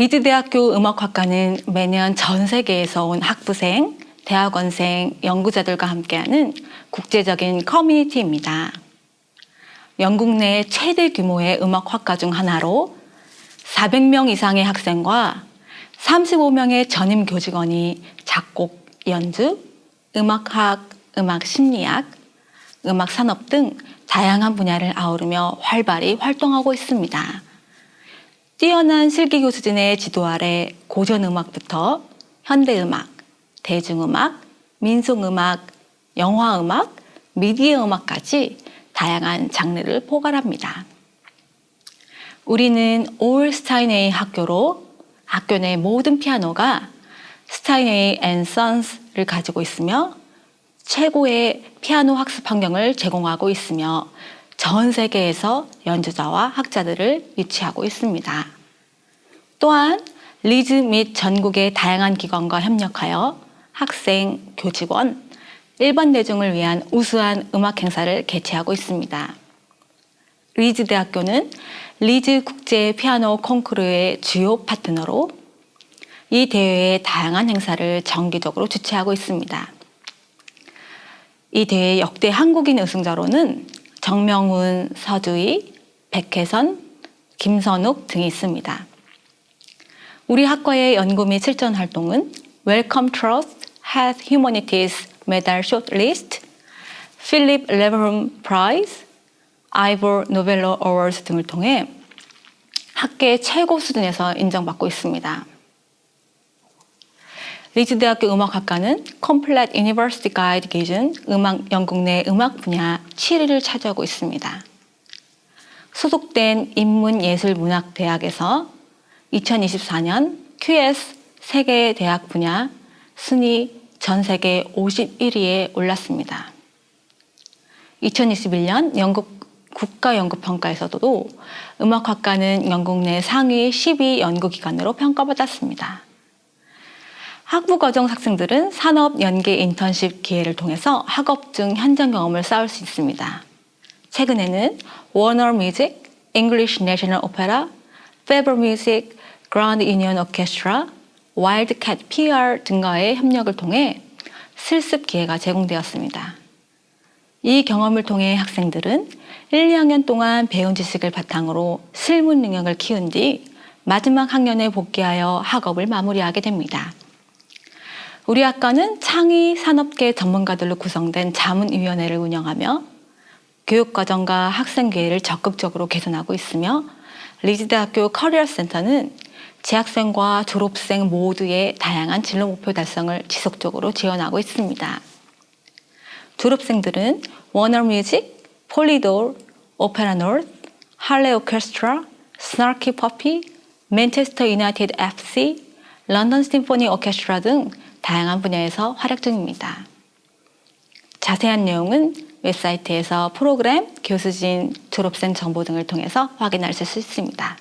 리드대학교 음악학과는 매년 전 세계에서 온 학부생, 대학원생, 연구자들과 함께하는 국제적인 커뮤니티입니다. 영국 내 최대 규모의 음악학과 중 하나로 400명 이상의 학생과 35명의 전임 교직원이 작곡, 연주, 음악학, 음악 심리학, 음악 산업 등 다양한 분야를 아우르며 활발히 활동하고 있습니다. 뛰어난 실기 교수진의 지도 아래 고전 음악부터 현대 음악, 대중음악, 민속음악, 영화음악, 미디어 음악까지 다양한 장르를 포괄합니다. 우리는 올 스타인웨이 학교로 학교 내 모든 피아노가 스타인웨이 앤 선스를 가지고 있으며 최고의 피아노 학습 환경을 제공하고 있으며 전 세계에서 연주자와 학자들을 유치하고 있습니다. 또한 리즈 및 전국의 다양한 기관과 협력하여 학생, 교직원, 일반 대중을 위한 우수한 음악 행사를 개최하고 있습니다. 리즈 대학교는 리즈 국제 피아노 콩쿠르의 주요 파트너로 이 대회의 다양한 행사를 정기적으로 주최하고 있습니다. 이 대회 역대 한국인 우승자로는 정명훈, 서주희, 백혜선, 김선욱 등이 있습니다. 우리 학과의 연구 및 실전 활동은 Welcome Trust Health Humanities Medal Shortlist, Philip Leverum Prize, Ivor Novello Awards 등을 통해 학계 최고 수준에서 인정받고 있습니다. 리즈 대학교 음악학과는 컴플렛 유니버시티 가이드 기준 음악 영국 내 음악 분야 7위를 차지하고 있습니다. 소속된 인문예술문학대학에서 2024년 QS 세계 대학 분야 순위 전 세계 51위에 올랐습니다. 2021년 영국 국가연구평가에서도 음악학과는 영국 내 상위 10위 연구기관으로 평가받았습니다. 학부과정 학생들은 산업 연계 인턴십 기회를 통해서 학업 중 현장 경험을 쌓을 수 있습니다. 최근에는 워너 뮤직, English National Opera, Faber Music, Grand Union Orchestra, 와일드캣 PR 등과의 협력을 통해 실습 기회가 제공되었습니다. 이 경험을 통해 학생들은 1, 2학년 동안 배운 지식을 바탕으로 실무 능력을 키운 뒤 마지막 학년에 복귀하여 학업을 마무리하게 됩니다. 우리 학과는 창의 산업계 전문가들로 구성된 자문위원회를 운영하며 교육과정과 학생 기회를 적극적으로 개선하고 있으며 리즈대학교 커리어 센터는 재학생과 졸업생 모두의 다양한 진로 목표 달성을 지속적으로 지원하고 있습니다. 졸업생들은 워너 뮤직, 폴리돌, 오페라 노르, 할레 오케스트라, 스나키 퍼피, 맨체스터 유나이티드 FC, 런던 심포니 오케스트라 등 다양한 분야에서 활약 중입니다. 자세한 내용은 웹사이트에서 프로그램, 교수진, 졸업생 정보 등을 통해서 확인하실 수 있습니다.